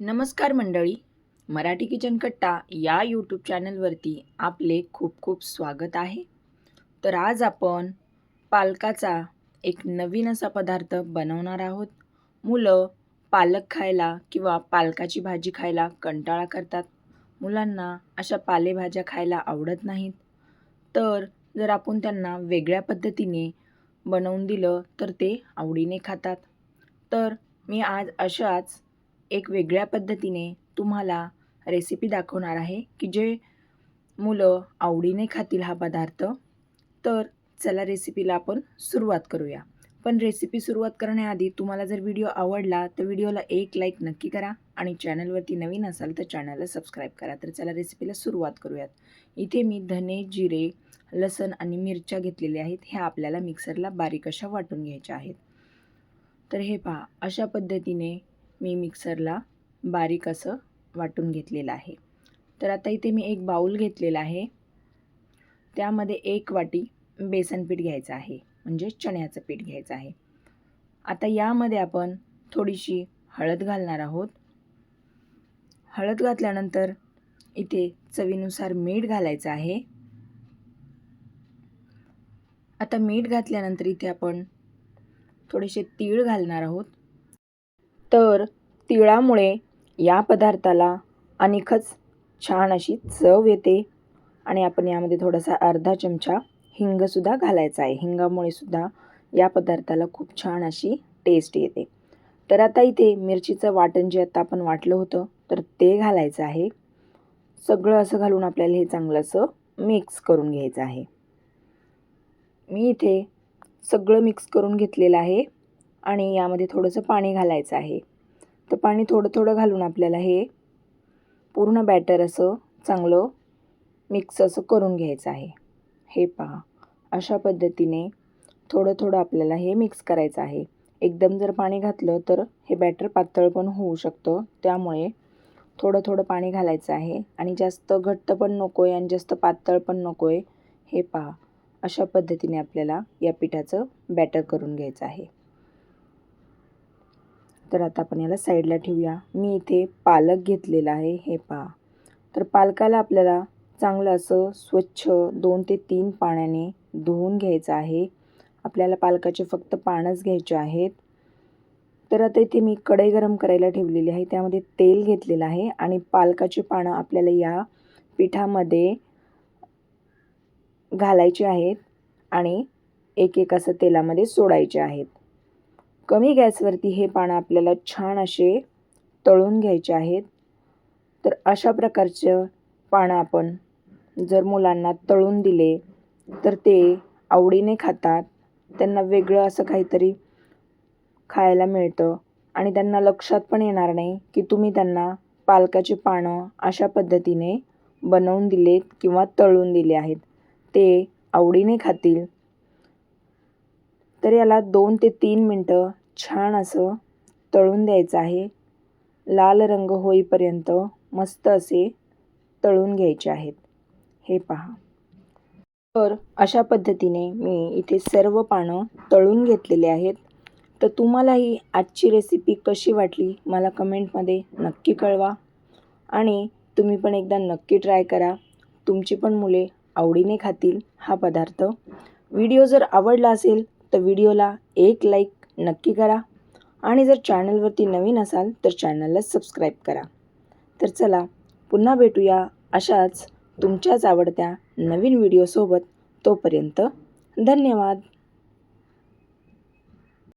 नमस्कार मंडळी. मराठी किचन कट्टा या यूट्यूब चॅनलवरती आपले खूप खूप स्वागत आहे. तर आज आपण पालकाचा एक नवीन असा पदार्थ बनवणार आहोत. मुलं पालक खायला किंवा पालकाची भाजी खायला कंटाळा करतात. मुलांना अशा पालेभाज्या खायला आवडत नाहीत. तर जर आपण त्यांना वेगळ्या पद्धतीने बनवून दिलं तर ते आवडीने खातात. तर मी आज अशाच एक वेगळ्या पद्धतीने तुम्हाला रेसिपी दाखवणार आहे की जे मुलं आवडीने खातील हा पदार्थ. तर चला रेसिपीला आपण सुरुवात करूया. पण रेसिपी सुरुवात करण्याआधी तुम्हाला जर व्हिडिओ आवडला तर व्हिडिओला एक लाईक नक्की करा आणि चॅनलवरती नवीन असाल तर चॅनलला सबस्क्राईब करा. तर चला रेसिपीला सुरुवात करूयात. इथे मी धने जिरे लसण आणि मिरच्या घेतलेल्या आहेत. ह्या आपल्याला मिक्सरला बारीक अशा वाटून घ्यायच्या आहेत. तर हे पहा अशा पद्धतीने मी मिक्सरला बारीक असं वाटून घेतलेलं आहे. तर आता इथे मी एक बाऊल घेतलेला आहे. त्यामध्ये एक वाटी बेसन पीठ घ्यायचं आहे म्हणजे चण्याचं पीठ घ्यायचं आहे. आता यामध्ये आपण थोडीशी हळद घालणार आहोत. हळद घातल्यानंतर इथे चवीनुसार मीठ घालायचं आहे. आता मीठ घातल्यानंतर इथे आपण थोडेसे तीळ घालणार आहोत. तर तिळामुळे या पदार्थाला आणखीच छान अशी चव येते. आणि आपण यामध्ये थोडासा अर्धा चमचा हिंगसुद्धा घालायचा आहे. हिंगामुळे सुद्धा या पदार्थाला खूप छान अशी टेस्ट येते. तर आता इथे मिरचीचं वाटण जे आता आपण वाटलं होतं तर ते घालायचं आहे. सगळं असं घालून आपल्याला हे चांगलं असं मिक्स करून घ्यायचं आहे. मी इथे सगळं मिक्स करून घेतलेलं आहे. आणि यामध्ये थोडंसं पाणी घालायचं आहे. तर पाणी थोडं थोडं घालून आपल्याला हे पूर्ण बॅटर असं चांगलं मिक्स असं करून घ्यायचं आहे. हे पहा अशा पद्धतीने थोडं थोडं आपल्याला हे मिक्स करायचं आहे. एकदम जर पाणी घातलं तर हे बॅटर पातळ पण होऊ शकतं. त्यामुळे थोडं थोडं पाणी घालायचं आहे आणि जास्त घट्ट पण नको आहे आणि जास्त पातळ पण नको आहे हे पहा अशा पद्धतीने आपल्याला या पिठाचं बॅटर करून घ्यायचं आहे. तर आता आपण याला साईडला ठेवूया. मी इथे पालक घेतलेला आहे हे पहा. तर पालकाला आपल्याला चांगलं असं स्वच्छ दोन ते तीन पाण्याने धुवून घ्यायचं आहे. आपल्याला पालकाचे फक्त पानच घ्यायचे आहेत. तर आता इथे मी कढई गरम करायला ठेवलेली आहे. त्यामध्ये तेल घेतलेलं आहे आणि पालकाची पानं आपल्याला या पिठामध्ये घालायचे आहेत आणि एक एक असं तेलामध्ये सोडायचे आहेत. कमी गॅसवरती हे पानं आपल्याला छान असे तळून घ्यायचे आहेत. तर अशा प्रकारचं पानं आपण जर मुलांना तळून दिले तर ते आवडीने खातात. त्यांना वेगळं असं काहीतरी खायला मिळतं. आणि त्यांना लक्षात पण येणार नाही की तुम्ही त्यांना पालकाची पानं अशा पद्धतीने बनवून दिलेत किंवा तळून दिले आहेत. ते आवडीने खातील. तर याला दोन ते तीन मिनटं छान असं तळून द्यायचं आहे. लाल रंग होईपर्यंत मस्त असे तळून घ्यायचे आहेत. हे पहा. तर अशा पद्धतीने मी इथे सर्व पानं तळून घेतलेले आहेत. तर तुम्हालाही आजची रेसिपी कशी वाटली मला कमेंटमध्ये नक्की कळवा. आणि तुम्ही पण एकदा नक्की ट्राय करा. तुमची पण मुले आवडीने खातील हा पदार्थ. व्हिडिओ जर आवडला असेल तर व्हिडिओला एक लाईक नक्की करा. आणि जर चॅनलवरती नवीन असाल तर चॅनलला सबस्क्राईब करा. तर चला पुन्हा भेटूया अशाच तुमच्याच आवडत्या नवीन व्हिडिओसोबत. तोपर्यंत धन्यवाद.